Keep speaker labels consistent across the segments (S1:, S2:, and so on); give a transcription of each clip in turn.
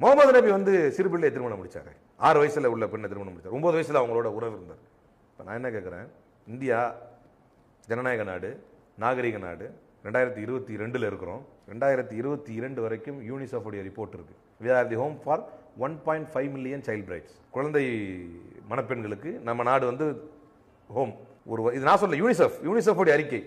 S1: முகமது நபி வந்து சிறு பிள்ளையை திருமணம் முடித்தார் ஆறு வயசில் உள்ள பெண்ணை திருமணம் முடித்தார் ஒம்பது வயசில் அவங்களோட உறவு இருந்தார். இப்போ நான் என்ன கேட்குறேன் இந்தியா ஜனநாயக நாடு நாகரிக நாடு ரெண்டாயிரத்தி இருபத்தி ரெண்டில் இருக்கிறோம். ரெண்டாயிரத்தி இருபத்தி இரண்டு வரைக்கும் யூனிசெஃபுடைய ரிப்போர்ட் இருக்குது we are the home for one point five million child brides குழந்தை மணப்பெண்களுக்கு நம்ம நாடு வந்து ஹோம் ஒரு இது நான் சொல்ல யூனிசெஃப் யூனிசெஃபுடைய அறிக்கை.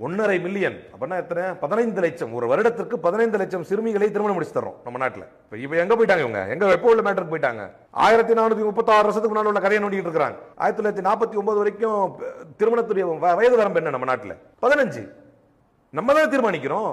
S1: ஒன்றரை மில்லியன் அப்படின்னா எத்தனை? பதினைந்து லட்சம். ஒரு வருடத்திற்கு பதினைந்து லட்சம் சிறுமிகளை திருமணம் முடிச்சு தரோம் நம்ம நாட்டில். இப்போ இப்போ எங்கே போயிட்டாங்க இவங்க? எங்க எப்போ உள்ள மேட்டருக்கு போயிட்டாங்க? ஆயிரத்தி நானூற்றி முப்பத்தாறு வருஷத்துக்கு முன்னாடி உள்ள கதையை நோண்டிட்டு இருக்கிறாங்க. ஆயிரத்தி தொள்ளாயிரத்தி நாற்பத்தி ஒன்பது வரைக்கும் திருமணத்துடைய வ- வயது வரம்பு என்ன நம்ம நாட்டில்? பதினஞ்சு. நம்ம தான் தீர்மானிக்கிறோம்.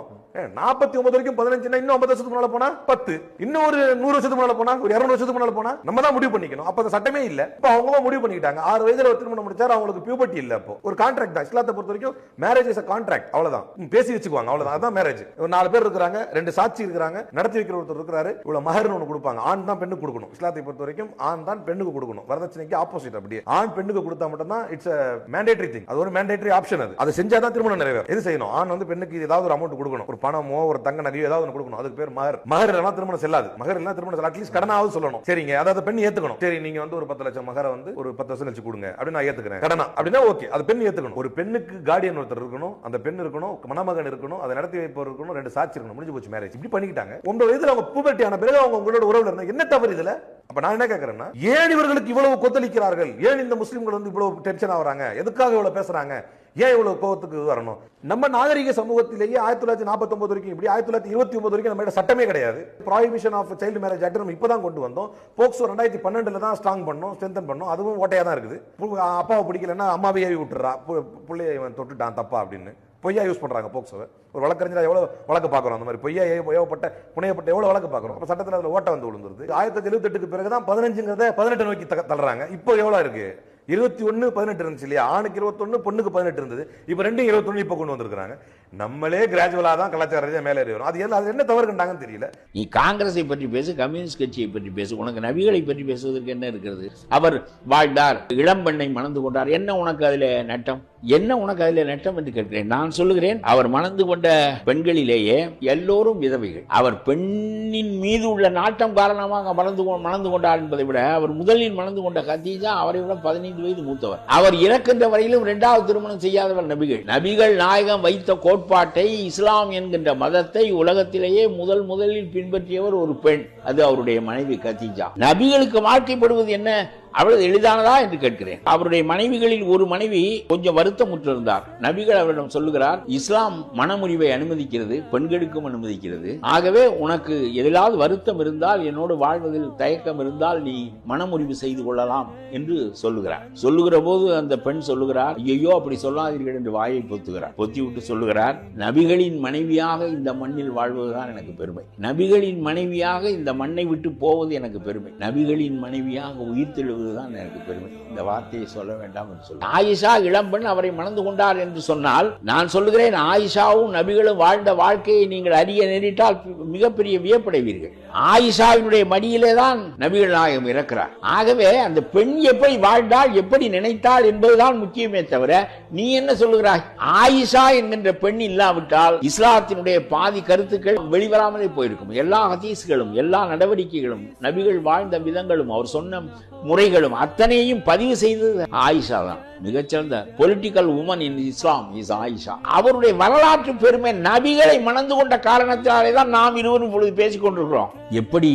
S1: நாற்பத்தி ஒன்பது வரைக்கும் பதினஞ்சுனா இன்னும் ஐம்பது வருஷத்துக்கு முன்னால போனா பத்து. இன்னும் ஒரு நூறு வருஷத்துக்கு முன்னால போனா ஒரு இரநூறு வருஷத்துக்கு முன்னால போனா நம்ம தான் முடிவு பண்ணிக்கணும். அப்ப சட்டமே இல்ல. இப்ப அவங்க முடிவு பண்ணிக்கிட்டாங்க. ஆறு வயதுல ஒரு திருமணம் முடிச்சாரு அவங்களுக்கு பியூபர்ட்டி இல்ல அப்போ. ஒரு கான்ட்ராக்ட் தான். இஸ்லாத்தை பொறுத்த வரைக்கும் மேரேஜ் இஸ் கான்ட்ராக்ட் அவ்வளவுதான். பேசி வச்சுக்குவாங்க. அவ்வளவுதான். அதான் மேரேஜ் ஒரு நாலு பேர் இருக்கிறாங்க ரெண்டு சாட்சி இருக்கிறாங்க நடத்தி வைக்கிற ஒருத்தர் இருக்கிறாரு இவ்வளவு மகர்னு ஒன்று கொடுப்பாங்க. ஆண் தான் பெண்ணுக்கு கொடுக்கணும். இஸ்லாத்தை பொறுத்த வரைக்கும் ஆண் தான் பெண்ணுக்கு கொடுக்கணும். வரதட்சணைக்கு ஆப்போசிட் அப்படியே. ஆண் பெண்ணுக்கு கொடுத்தா மட்டும் தான் இட்ஸ் மேண்டேட்டரி திங் அது ஒரு மேண்டேட்டரி ஆப்ஷன் அது. அதை செஞ்சா தான் திருமணம் நிறைவேறும். எது செய்யணும்? ஆண் வந்து பெண்ணுக்கு ஏதாவது ஒரு அமௌண்ட் கொடுக்கணும். ஒரு பணமோ ஒரு தங்க நகையோ ஏதாவது ஒன்று கொடுக்கணும். அதுக்கு பேர் மகர். மகர் எல்லாம் திருமணம் செல்லாது. மகர் எல்லாம் திருமணம் செல்லாது. அட்லீஸ்ட் கடனாவது சொல்லணும். சரிங்க. அதாவது பெண் ஏத்துக்கணும். சரி நீங்க வந்து ஒரு பத்து லட்சம் மகரை வந்து ஒரு பத்து வருஷம் லட்சம் கொடுங்க. அப்படின்னு நான் ஏத்துக்கிறேன். கடனா. அப்படின்னா ஓகே அது பெண் ஏத்துக்கணும். ஒரு பெண்ணுக்கு கார்டியன் ஒருத்தர் இருக்கணும். அந்த பெண் இருக்கணும். மணமகன் இருக்கணும். அதை நடத்தி வைப்பவர் இருக்கணும். ரெண்டு சாட்சி இருக்கணும். முடிஞ்சு போச்சு மேரேஜ் இப்படி பண்ணிக்கிட்டாங்க. ஒன்பது வயதுல அவங்க பூபர்ட்டி ஆன பிறகு அவங்க உங்களோட உறவுல இருந்தா என்ன தவறு இதுல? அப்ப நான் என்ன கேட்கறேன்னா ஏன் இவர்களுக்கு இவ்வளவு கொத்தளிக்கிறார்கள் ஏன் இந்த முஸ்லீம்கள் வந்து இவ்வளவு டென்ஷன் ஆகுறாங்க? எதுக்காக இவ்வளவு பேசுறாங்க? ஏன் இவ்வளவு கோவத்துக்கு வரணும்? நம்ம நாகரிக சமூகத்திலேயே ஆயிரத்தி தொள்ளாயிரத்தி நாற்பத்தி ஒன்பது வரைக்கும் இப்படி ஆயிரத்தி தொள்ளாயிரத்தி இருபத்தி ஒன்பது வரைக்கும் நம்ம சட்டமே கிடையாது. Prohibition of child marriage act நம்ம இப்பதான் கொண்டு வந்தோம். போக்சோ ரெண்டாயிரத்தி பன்னெண்டுல தான் ஸ்ட்ராங் பண்ணோம் ஸ்ட்ரென்தன் பண்ணோம். அதுவும் ஓட்டையா தான் இருக்குது. பு- அப்பாவை பிடிக்கலன்னா அம்மாவை ஏவி விட்டுறா பு- இவன் தொட்டுட்டான் தப்பா அப்படின்னு. பொய்யா யூஸ் பண்ணுறாங்க போக்சோவை ஒரு வழக்கறிஞராக எவ்வளோ வழக்கு பார்க்குறோம் அந்த மாதிரி. பொய்யா ஏவப்பட்ட புனையப்பட்ட எவ்வளோ வழக்கு பார்க்குறோம் அப்போ சட்டத்தில் அதில் ஓட்ட வந்து விழுந்துருது. ஆயிரத்தி எழுபத்தெட்டுக்கு பிறகு தான் பதினஞ்சுங்கிறத பதினெட்டு நோக்கி தள்ளுறாங்க. இப்போ எவ்வளோ இருக்குது இருபத்தி ஒன்று பதினெட்டு இருந்துச்சு இல்லையா? ஆணுக்கு இருபத்தொன்னு பொண்ணுக்கு பதினெட்டு இருந்தது. இப்போ ரெண்டும் இருபத்தொன்று இப்போ கொண்டு வந்திருக்கிறாங்க. நம்மளே கிராஜுவலா தான் கலாச்சார மேலே ஏறி வரும் அது எல்லாம் அது என்ன தவறு கண்டாங்கன்னு தெரியல.
S2: நீ காங்கிரஸை பற்றி பேசு கம்யூனிஸ்ட் கட்சியை பற்றி பேசு உனக்கு நபிகளை பற்றி பேசுவதற்கு என்ன இருக்கிறது? அவர் வாழ்ந்தார் இளம்பெண்ணை மணந்து கொண்டார். என்ன உனக்கு அதில் நட்டம்? என்ன உனக்கு அதில் நட்டம் என்று கேட்கிறேன். நான் சொல்லுகிறேன் அவர் மணந்து கொண்ட பெண்களிலேயே எல்லோரும் விதவைகள். அவர் பெண்ணின் மீது உள்ள நாட்டம் காரணமாக மணந்து கொ- மணந்து கொண்டார் என்பதை விட அவர் முதலில் மணந்து கொண்ட கத்தீஜா அவரை விட பதினைந்து வயது மூத்தவர். அவர் இறக்கின்ற வரையிலும் இரண்டாவது திருமணம் செய்யாதவர் நபிகள். நபிகள் நாயகம் வைத்த கோட்பாட்டை இஸ்லாம் என்கின்ற மதத்தை உலகத்திலேயே முதல் முதலில் பின்பற்றியவர் ஒரு பெண். அது அவருடைய மனைவி கத்தீஜா நபிகளுக்கு மாற்றிப்படுவது என்ன? அவ்வளவு எளிதானதா என்று கேட்கிறேன். அவருடைய மனைவிகளில் ஒரு மனைவி கொஞ்சம் வருத்தமுற்றிருந்தார். நபிகள் அவரிடம் சொல்லுகிறார் இஸ்லாம் மனமுறிவை அனுமதிக்கிறது பெண்களுக்கும் அனுமதிக்கிறது. ஆகவே உனக்கு எதிலாவது வருத்தம் இருந்தால் என்னோடு வாழ்வதில் தயக்கம் இருந்தால் நீ மனமுறிவு செய்து கொள்ளலாம் என்று சொல்லுகிறார். சொல்லுகிற போது அந்த பெண் சொல்லுகிறார் ஐயோ அப்படி சொல்லாதீர்கள் என்று வாயை பொத்துகிறார். பொத்தி விட்டு சொல்லுகிறார் நபிகளின் மனைவியாக இந்த மண்ணில் வாழ்வதுதான் எனக்கு பெருமை. நபிகளின் மனைவியாக இந்த மண்ணை விட்டு போவது எனக்கு பெருமை. நபிகளின் மனைவியாக உயிர் தெழுவதுதான் எனக்கு பெருமை. இந்த வார்த்தையை சொல்ல வேண்டாம் என்று சொல்ல ஆயிஷா இளம்பெண் அவரை மணந்து கொண்டார் என்று சொன்னால் நான் சொல்லுகிறேன் ஆயிஷாவும் நபிகளும் வாழ்ந்த வாழ்க்கையை நீங்கள் அறிய நேரிட்டால் மிகப்பெரிய வியப்படைவீர்கள். ஆயிஷாவினுடைய மடியிலே தான் நபிகள் நாயகம் இறக்கிறார். ஆகவே அந்த பெண் எப்படி வாழ்ந்தால் எப்படி நினைத்தாள் என்பதுதான் முக்கியமே தவிர நீ என்ன சொல்லுகிறாய்? ஆயிஷா என்கின்ற பெண் இல்லாவிட்டால் இஸ்லாத்தினுடைய பாதி கருத்துக்கள் வெளிவராமலே போயிருக்கும். எல்லா ஹதீஸ்களும் எல்லா நடவடிக்கைகளும் நபிகள் வாழ்ந்த விதங்களும் அவர் சொன்ன முறை முறைகளும் அத்தனையும் பதிவு செய்தது ஆயிஷா தான். மிகச்சிறந்த political woman in Islam is Aisha. அவருடைய வரலாற்று பெருமை நபிகளை மணந்து கொண்ட காரணத்தினாலே தான் நாம் இருவரும் இப்பொழுது பேசிக் கொண்டிருக்கிறோம். எப்படி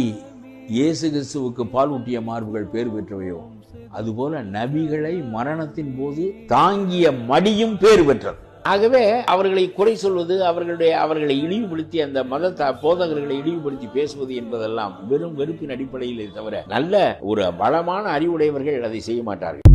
S2: இயேசு கிறிஸ்துவுக்கு பால் ஊட்டிய மார்புகள் பேர் பெற்றவையோ அதுபோல நபிகளை மரணத்தின் போது தாங்கிய மடியும் பேர் பெற்றது. ஆகவே அவர்களை குறை சொல்வது அவர்களுடைய அவர்களை இழிவுபடுத்தி அந்த மத த- போதகர்களை இழிவுபடுத்தி பேசுவது என்பதெல்லாம் வெறும் வெறுப்பின் அடிப்படையிலே தவிர நல்ல ஒரு பலமான அறிவுடையவர்கள் அதை செய்ய மாட்டார்கள்.